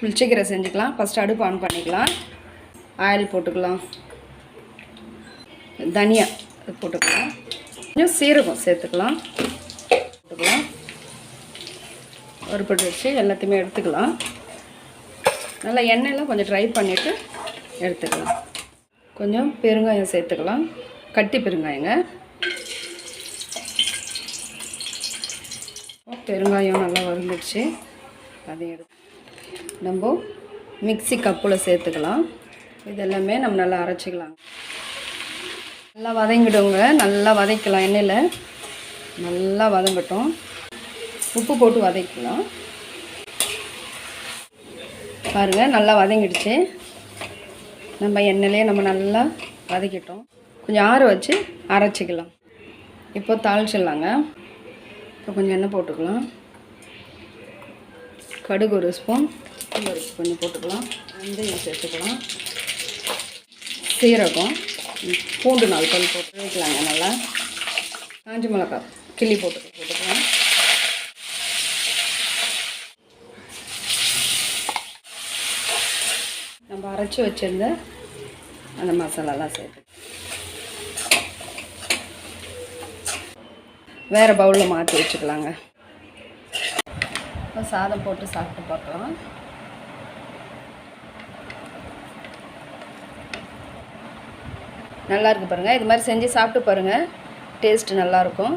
புளிச்சக்கீரை செஞ்சுக்கலாம். ஃபஸ்ட்டு அடுப்பு ஆன் பண்ணிக்கலாம். ஆயில் போட்டுக்கலாம். தனியா போட்டுக்கலாம். கொஞ்சம் சீரகம் சேர்த்துக்கலாம். போட்டுக்கலாம். ஒரு வச்சு எல்லாத்தையுமே எடுத்துக்கலாம். நல்லா எண்ணெயெல்லாம் கொஞ்சம் ட்ரை பண்ணிவிட்டு எடுத்துக்கலாம். கொஞ்சம் பெருங்காயம் சேர்த்துக்கலாம். கட்டி பெருங்காயங்க. பெருங்காயம் நல்லா வறுந்துடுச்சு அதையும் எடுத்து நம்ம மிக்ஸி கப்பில் சேர்த்துக்கலாம். இது எல்லாமே நம்ம நல்லா அரைச்சிக்கலாம். நல்லா வதங்கிடுங்க. நல்லா வதக்கலாம் எண்ணெயில். நல்லா வதங்கட்டும். உப்பு போட்டு வதக்கலாம். பாருங்கள் நல்லா வதங்கிடுச்சு. நம்ம எண்ணெயிலே நம்ம நல்லா வதக்கிட்டோம். கொஞ்சம் ஆற வச்சு அரைச்சிக்கலாம். இப்போ தாளிச்சிடலாங்க. இப்போ கொஞ்சம் எண்ணெய் போட்டுக்கலாம். கடுகு ஒரு ஸ்பூன் பருப்பு கொஞ்சம் போட்டுக்கலாம். வெந்தயம் சேர்த்துக்கலாம். சீரகம் பூண்டு நாலு பல் போட்டு வைக்கலாங்க நல்லா. காஞ்சி மிளகாய் கிள்ளி போட்டு போட்டுக்கலாம். நம்ம அரைச்சி வச்சிருந்த அந்த மசாலாலாம் சேர்த்து. வேறு பவுலில் மாற்றி வச்சுக்கலாங்க. இப்போ சாதம் போட்டு சாப்பிட்டு பார்க்கலாம். நல்லா இருக்கு பாருங்கள் இது மாதிரி செஞ்சு சாப்பிட்டு பாருங்கள் டேஸ்ட்டு நல்லாயிருக்கும்